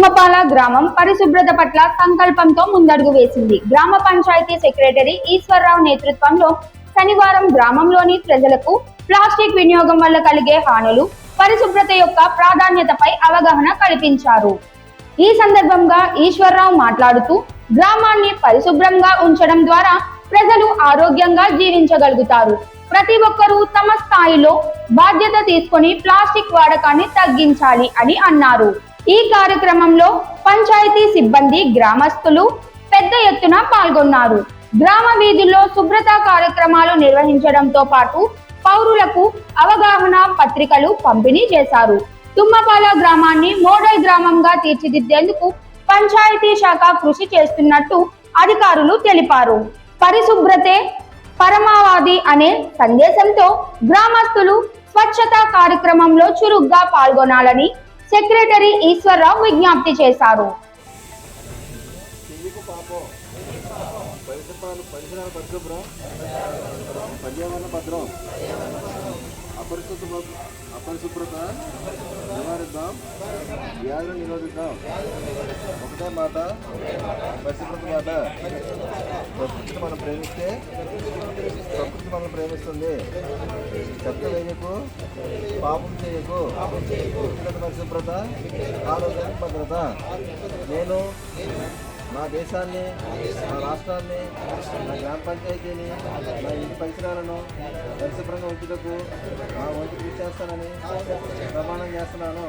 తుమ్మపాల గ్రామం పరిశుభ్రత పట్ల సంకల్పంతో ముందడుగు వేసింది. గ్రామ పంచాయతీ సెక్రటరీ ఈశ్వరరావు నేతృత్వంలో శనివారం గ్రామంలోని ప్రజలకు ప్లాస్టిక్ వినియోగం వల్ల కలిగే హానులు పరిశుభ్రత యొక్క ప్రాధాన్యతపై అవగాహన కల్పించారు. ఈ సందర్భంగా ఈశ్వరరావు మాట్లాడుతూ గ్రామాన్ని పరిశుభ్రంగా ఉంచడం ద్వారా ప్రజలు ఆరోగ్యంగా జీవించగలుగుతారు. ప్రతి ఒక్కరూ తమ స్థాయిలో బాధ్యత తీసుకొని ప్లాస్టిక్ వాడకాన్ని తగ్గించాలి అని అన్నారు. ఈ కార్యక్రమంలో పంచాయతీ సిబ్బంది గ్రామస్తులు పెద్ద ఎత్తున పాల్గొన్నారు. గ్రామ వీధుల్లో శుభ్రత కార్యక్రమాలు నిర్వహించడంతో పాటు పౌరులకు అవగాహన పత్రికలు పంపిణీ చేశారు. తుమ్మపాల గ్రామాన్ని మోడల్ గ్రామంగా తీర్చిదిద్దేందుకు పంచాయతీ శాఖ కృషి చేస్తున్నట్టు అధికారులు తెలిపారు. పరిశుభ్రతే పరమావాది అనే సందేశంతో గ్రామస్తులు స్వచ్ఛత కార్యక్రమంలో చురుగ్గా పాల్గొనాలని సెక్రటరీ ఈశ్వరరావు విజ్ఞప్తి చేశారు పరిసరాలు పరిసరాలు పరిసరాల పరిశుభ్రం పర్యావరణ భద్రం అపరిశుభ్ర అపరిశుభ్రత నివారిద్దాం. వ్యాధులు నిరోధిద్దాం. ఒకటే మాట పరిశుభ్రత మాట. ప్రకృతిని మనం ప్రేమిస్తే ప్రకృతి మనం ప్రేమిస్తుంది. చెత్త వేయకు పాపం చేయకు. వ్యక్తిగత పరిశుభ్రత ఆరోగ్యానికి భద్రత. నేను మా దేశాన్ని మా రాష్ట్రాన్ని నా గ్రామ పంచాయతీని నా ఇంటి పరిసరాలను పరిశుభ్రంగా ఉంచుటకు మా వంతు కృషి చేస్తానని ప్రమాణం చేస్తున్నాను.